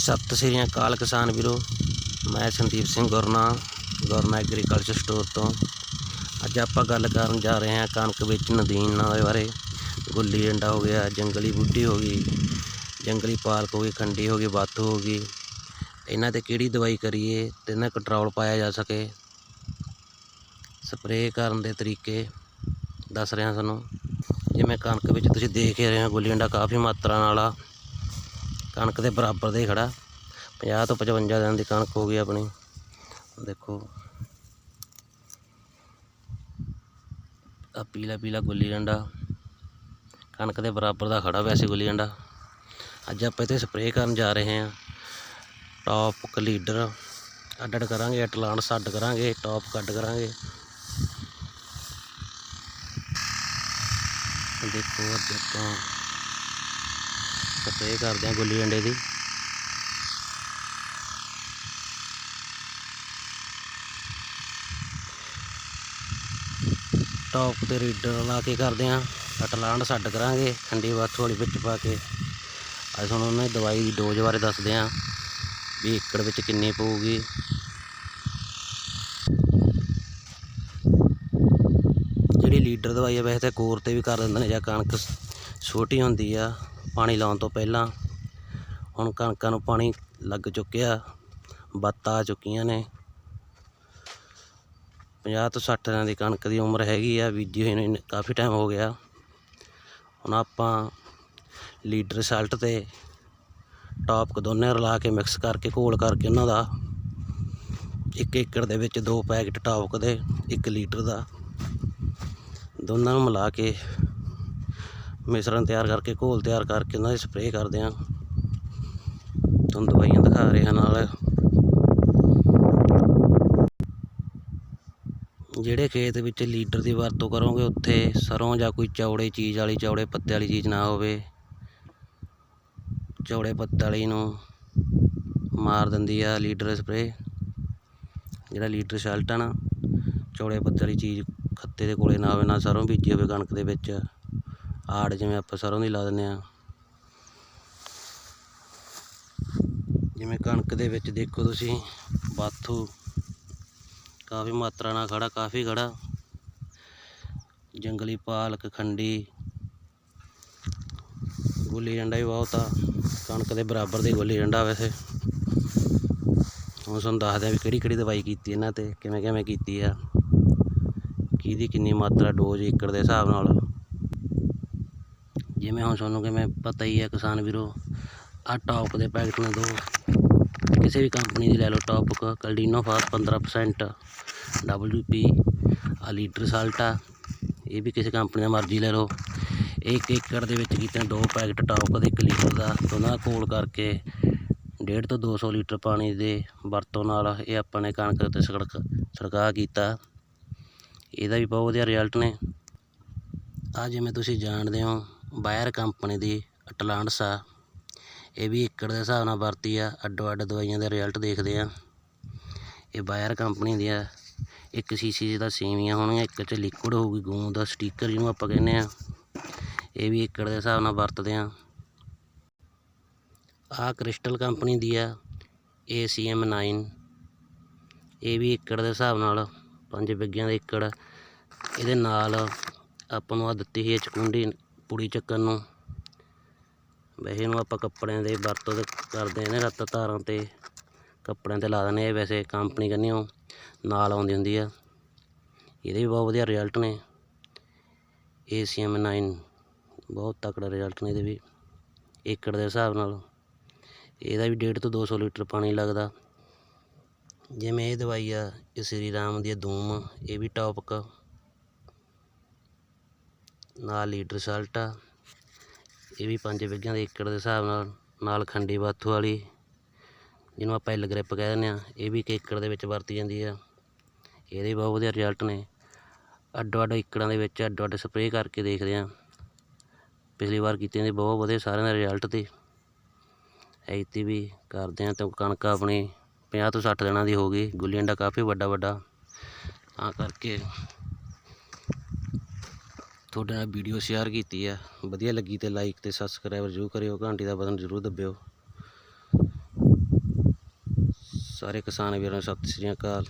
ਸਤਿ ਸ੍ਰੀ ਅਕਾਲ ਕਿਸਾਨ ਵੀਰੋ। ਮੈਂ ਸੰਦੀਪ ਸਿੰਘ ਗੁਰਨਾ ਗੁਰਨਾ ਐਗਰੀਕਲਚਰ ਸਟੋਰ ਤੋਂ। ਅੱਜ ਆਪਾਂ ਗੱਲ ਕਰਨ ਜਾ ਰਹੇ ਹਾਂ ਕਣਕ ਵਿੱਚ ਨਦੀਨਾਂ ਦੇ ਬਾਰੇ। ਗੁੱਲੀ ਡੰਡਾ ਹੋ ਗਿਆ, ਜੰਗਲੀ ਬੂਟੀ ਹੋ ਗਈ, ਜੰਗਲੀ ਪਾਲਕ ਹੋ ਗਈ, ਖੰਡੀ ਹੋ ਗਈ ਬਾਥੂ ਹੋ ਗਈ। ਇਹਨਾਂ ਤੇ ਕਿਹੜੀ ਦਵਾਈ ਕਰੀਏ ਤੇ ਇਹਨਾਂ ਕੰਟਰੋਲ ਪਾਇਆ ਜਾ ਸਕੇ? ਸਪਰੇਅ ਕਰਨ ਦੇ ਤਰੀਕੇ ਦੱਸ ਰਿਹਾ ਤੁਹਾਨੂੰ ਜਿਵੇਂ ਕਣਕ ਵਿੱਚ ਤੁਸੀਂ ਦੇਖ ਹੀ ਰਹੇ ਹੋ, ਗੁੱਲੀ ਡੰਡਾ ਕਾਫੀ ਮਾਤਰਾ ਨਾਲ ਆ। ਕਣਕ ਦੇ ਬਰਾਬਰ ਦੇ ਹੀ ਖੜਾ। 50 ਤੋਂ 55 ਦਿਨ ਦੀ ਕਣਕ ਹੋ ਗਈ ਆਪਣੀ। ਦੇਖੋ। ਆ ਪੀਲਾ ਪੀਲਾ ਗੁੱਲੀ ਡੰਡਾ। ਕਣਕ ਦੇ ਬਰਾਬਰ ਦਾ ਖੜਾ ਵੈਸੇ ਗੁੱਲੀ ਡੰਡਾ। ਅੱਜ ਆਪਾਂ ਇੱਥੇ ਸਪਰੇਅ ਕਰਨ ਜਾ ਰਹੇ ਹਾਂ। ਟੌਪ ਕਲੀਡਰ ਅੱਡ ਅੱਡ ਕਰਾਂਗੇ ਅਟਲਾਂਟ ਅੱਡ ਕਰਾਂਗੇ, ਟੌਪ ਕੱਟ ਕਰਾਂਗੇ। ਦੇਖੋ ਅੱਜ ਆਪਾਂ ਸਪਰੇਅ ਕਰਦੇ ਹਾਂ ਗੁੱਲੀ ਡੰਡੇ ਦੀ। ਟੌਪ ਤੇ ਰੀਡਰ ਲਾ ਕੇ ਕਰਦੇ ਹਾਂ। ਅਟਲਾਂਟ ਛੱਡ ਕਰਾਂਗੇ। ਖੰਡੀ ਬਾਥੂ ਵਾਲੀ ਵਿੱਚ ਪਾ ਕੇ। ਅੱਜ ਤੁਹਾਨੂੰ ਉਹਨਾਂ ਦੀ ਦਵਾਈ ਦੀ ਡੋਜ਼ ਬਾਰੇ ਦੱਸਦੇ ਹਾਂ। ਵੀ ਏਕੜ ਵਿੱਚ ਕਿੰਨੀ ਪਊਗੀ। ਜਿਹੜੀ ਲੀਡਰ ਦਵਾਈ ਆ, ਵੈਸੇ ਤਾਂ ਕੋਰ ਤੇ ਵੀ ਕਰ ਦਿੰਦੇ ਨੇ ਜਾਂ ਕਣਕ ਛੋਟੀ ਹੁੰਦੀ ਆ। ਪਾਣੀ ਲਾਉਣ ਤੋਂ ਪਹਿਲਾਂ ਹੁਣ ਕਣਕਾਂ ਨੂੰ ਪਾਣੀ ਲੱਗ ਚੁੱਕਿਆ ਬੱਤਾਂ ਆ ਚੁੱਕੀਆਂ ਨੇ। 50 ਤੋਂ 60 ਦਿਨਾਂ ਦੀ ਕਣਕ ਦੀ ਉਮਰ ਹੈਗੀ ਆ, ਬੀਜੀ ਹੋਈ ਨੂੰ ਕਾਫੀ ਟਾਈਮ ਹੋ ਗਿਆ। ਹੁਣ ਆਪਾਂ ਲੀਟਰ ਸਲਟ ਤੇ ਟੌਪ ਦੋਨੇ ਰਲਾ ਕੇ ਮਿਕਸ ਕਰਕੇ, ਘੋਲ ਕਰਕੇ ਉਹਨਾਂ ਦਾ ਇੱਕ ਏਕੜ ਦੇ ਵਿੱਚ ਦੋ ਪੈਕਟ ਟੌਪਕ ਦੇ 1 ਲੀਟਰ ਦਾ। ਦੋਨਾਂ ਨੂੰ ਮਿਲਾ ਕੇ ਮਿਸ਼ਰਣ ਤਿਆਰ ਕਰਕੇ, ਘੋਲ ਤਿਆਰ ਕਰਕੇ ਉਹਨਾਂ ਦੀ ਸਪਰੇਅ ਕਰਦੇ ਹਾਂ। ਤੁਹਾਨੂੰ ਦਵਾਈਆਂ ਦਿਖਾ ਰਹੇ ਹਾਂ ਨਾਲ। ਜਿਹੜੇ ਖੇਤ ਵਿੱਚ ਲੀਡਰ ਦੀ ਵਰਤੋਂ ਕਰੋਗੇ, ਉੱਥੇ ਸਰੋਂ ਜਾਂ ਕੋਈ ਚੌੜੇ ਚੀਜ਼ ਵਾਲੀ, ਚੌੜੇ ਪੱਤੇ ਵਾਲੀ ਚੀਜ਼ ਨਾ ਹੋਵੇ। ਚੌੜੇ ਪੱਤੇ ਵਾਲੀ ਨੂੰ ਮਾਰ ਦਿੰਦੀ ਆ ਲੀਡਰ ਸਪਰੇ ਜਿਹੜਾ ਲੀਡਰ ਸ਼ਲਟ ਆ ਨਾ, ਚੌੜੇ ਪੱਤੇ ਵਾਲੀ ਚੀਜ਼ ਖੱਤੇ ਦੇ ਕੋਲੇ ਨਾ ਹੋਵੇ, ਨਾ ਸਰੋਂ ਬੀਜੀ ਹੋਵੇ ਕਣਕ ਦੇ ਵਿੱਚ। ਆੜ ਜਿਵੇਂ ਆਪਾਂ ਸਰੋਂ ਦੀ ਲਾ ਦਿੰਦੇ ਆ ਜਿਵੇਂ ਕਣਕ ਦੇ ਵਿੱਚ ਦੇਖੋ ਤੁਸੀਂ, ਬਾਥੂ ਕਾਫੀ ਮਾਤਰਾ ਨਾਲ ਖੜਾ, ਕਾਫੀ ਖੜਾ। ਜੰਗਲੀ ਪਾਲਕ, ਖੰਡੀ, ਗੁੱਲੀ ਡੰਡਾ ਵੀ ਬਹੁਤ ਆ। ਕਣਕ ਦੇ ਬਰਾਬਰ ਦੀ ਗੁੱਲੀ ਡੰਡਾ ਵੈਸੇ। ਹੁਣ ਤੁਹਾਨੂੰ ਦੱਸਦੇ ਆ ਵੀ ਕਿਹੜੀ ਕਿਹੜੀ ਦਵਾਈ ਕੀਤੀ ਇਹਨਾਂ ਤੇ, ਕਿਵੇਂ ਕਿਵੇਂ ਕੀਤੀ ਆ। ਕਿਹਦੀ ਕਿੰਨੀ ਮਾਤਰਾ ਡੋਜ਼ ਏਕੜ ਦੇ ਹਿਸਾਬ ਨਾਲ। ਜਿਵੇਂ ਹੁਣ ਤੁਹਾਨੂੰ ਕਿਵੇਂ ਪਤਾ ਹੀ ਹੈ ਕਿਸਾਨ ਵੀਰੋ ਆ ਟੌਪ ਦੇ ਪੈਕਟ ਨੇ ਦੋ। ਕਿਸੇ ਵੀ ਕੰਪਨੀ ਦੀ ਲੈ ਲਓ ਟੌਪਕ ਕਲਡੀਨੋ ਫਾਸ 15% WP ਆ ਲੀਟਰ ਸਾਲਟ ਆ। ਇਹ ਵੀ ਕਿਸੇ ਕੰਪਨੀ ਦਾ ਮਰਜ਼ੀ ਲੈ ਲਓ। ਇੱਕ ਏਕੜ ਦੇ ਵਿੱਚ ਕੀਤੇ ਨੇ ਦੋ ਪੈਕਟ ਟੌਪਕ ਦੇ, ਇੱਕ ਲੀਟਰ ਦਾ। ਦੋਨਾਂ ਕੋਲ ਕਰਕੇ 1.5 ਤੋਂ 200 ਲੀਟਰ ਪਾਣੀ ਦੇ ਵਰਤੋਂ ਨਾਲ ਇਹ ਆਪਾਂ ਨੇ ਕਣਕ ਤੇ ਸੜਕ ਛਿੜਕਾਅ ਕੀਤਾ। ਇਹਦਾ ਵੀ ਬਹੁਤ ਵਧੀਆ ਰਿਜ਼ਲਟ ਨੇ। ਆ ਜਿਵੇਂ ਤੁਸੀਂ ਜਾਣਦੇ ਹੋ ਬਾਇਰ ਕੰਪਨੀ ਦੀ ਅਟਲਾਂਟਸ ਆ। ਇਹ ਵੀ ਏਕੜ ਦੇ ਹਿਸਾਬ ਨਾਲ ਵਰਤੀ ਆ। ਅੱਡੋ ਅੱਡ ਦਵਾਈਆਂ ਦੇ ਰਿਜ਼ਲਟ ਦੇਖਦੇ ਆ। ਇਹ ਬਾਇਰ ਕੰਪਨੀ ਦੀ ਆ ਇੱਕ ਸੀਸੀ ਦਾ ਸੇਵੀਆਂ ਹੋਣਗੀਆਂ, ਇੱਕ 'ਚ ਲਿਕੁਇਡ ਹੋਊਗੀ ਗੂੰਦ ਦਾ ਸਟੀਕਰ ਜਿਹਨੂੰ ਆਪਾਂ ਕਹਿੰਦੇ ਆ। ਇਹ ਵੀ ਏਕੜ ਦੇ ਹਿਸਾਬ ਨਾਲ ਵਰਤਦੇ ਆ। ਆਹ ਕ੍ਰਿਸਟਲ ਕੰਪਨੀ ਦੀ ਆ ACM 9 ਇਹ ਵੀ ਏਕੜ ਦੇ ਹਿਸਾਬ ਨਾਲ ਪੰਜ ਬਿੱਗਿਆਂ ਦੇ ਏਕੜ ਇਹਦੇ ਨਾਲ ਆਪਾਂ ਨੂੰ ਆ ਦਿੱਤੀ ਸੀ ਇਹ ਚਕੁੰਡੀ ਪੁੜੀ ਚੱਕਣ ਨੂੰ। ਵੈਸੇ ਇਹਨੂੰ ਆਪਾਂ ਕੱਪੜਿਆਂ ਦੇ ਵਰਤੋਂ ਤੇ ਕਰਦੇ ਨੇ, ਰੱਤ ਤਾਰਾਂ ਤੇ ਕੱਪੜਿਆਂ ਤੇ ਲਾ ਦਿੰਦੇ ਆ ਵੈਸੇ ਕੰਪਨੀ ਕਹਿੰਦੇ ਕੰਨਿਓ ਨਾਲ ਆਉਂਦੀ ਹੁੰਦੀ ਆ। ਇਹਦੇ ਵੀ ਬਹੁਤ ਵਧੀਆ ਰਿਜ਼ਲਟ ਨੇ। ACM 9 ਬਹੁਤ ਤਕੜਾ ਰਿਜ਼ਲਟ ਨੇ ਇਹਦੇ ਵੀ, ਏਕੜ ਦੇ ਹਿਸਾਬ ਨਾਲ। ਇਹਦਾ ਵੀ 1.5 ਤੋਂ 200 ਲੀਟਰ ਪਾਣੀ ਲੱਗਦਾ। ਜਿਵੇਂ ਇਹ ਦਵਾਈ ਆ, ਇਹ ਸ੍ਰੀ ਰਾਮ ਦੀ ਧੂਮ, ਇਹ ਵੀ ਟੌਪਕ ਨਾਲ ਲੀਟਰ ਸਲਟ ਆ। ਇਹ ਵੀ ਪੰਜ ਵਿੱਗਿਆਂ ਦੇ ਏਕੜ ਦੇ ਹਿਸਾਬ ਨਾਲ ਨਾਲ ਖੰਡੀ ਬਾਥੂ ਵਾਲੀ, ਜਿਹਨੂੰ ਆਪਾਂ ਐਲ ਗ੍ਰਿਪ ਕਹਿ ਦਿੰਦੇ ਆ। ਇਹ ਵੀ ਇੱਕ ਏਕੜ ਦੇ ਵਿੱਚ ਵਰਤੀ ਜਾਂਦੀ ਆ। ਇਹਦੇ ਬਹੁਤ ਵਧੀਆ ਰਿਜ਼ਲਟ ਨੇ। ਅੱਡੋ ਅੱਡ ਏਕੜਾਂ ਦੇ ਵਿੱਚ ਅੱਡੋ ਅੱਡ ਸਪਰੇਅ ਕਰਕੇ ਦੇਖਦੇ ਆ। ਪਿਛਲੀ ਵਾਰ ਕੀਤੇ ਦੇ ਬਹੁਤ ਵਧੀਆ ਸਾਰਿਆਂ ਦਾ ਰਿਜ਼ਲਟ ਤੇ। ਐਤੀ ਵੀ ਕਰਦੇ ਆ ਤੇ ਕਣਕ ਆਪਣੀ 50 ਤੋਂ 60 ਦਿਨਾਂ ਦੀ ਹੋ ਗਈ। ਗੁੱਲੀ ਅੰਡਾ ਕਾਫੀ ਵੱਡਾ ਵੱਡਾ ਤਾਂ ਕਰਕੇ ਤੁਹਾਡੇ ਨਾਲ ਵੀਡੀਓ ਸ਼ੇਅਰ ਕੀਤੀ ਆ। ਵਧੀਆ ਲੱਗੀ ਤੇ ਲਾਈਕ ਤੇ ਸਬਸਕ੍ਰਾਈਬ ਜ਼ਰੂਰ ਕਰਿਓ, ਘੰਟੀ ਦਾ ਬਟਨ ਜ਼ਰੂਰ ਦਬਿਓ। ਸਾਰੇ ਕਿਸਾਨ ਵੀਰਾਂ ਨੂੰ ਸਤਿ ਸ੍ਰੀ ਅਕਾਲ।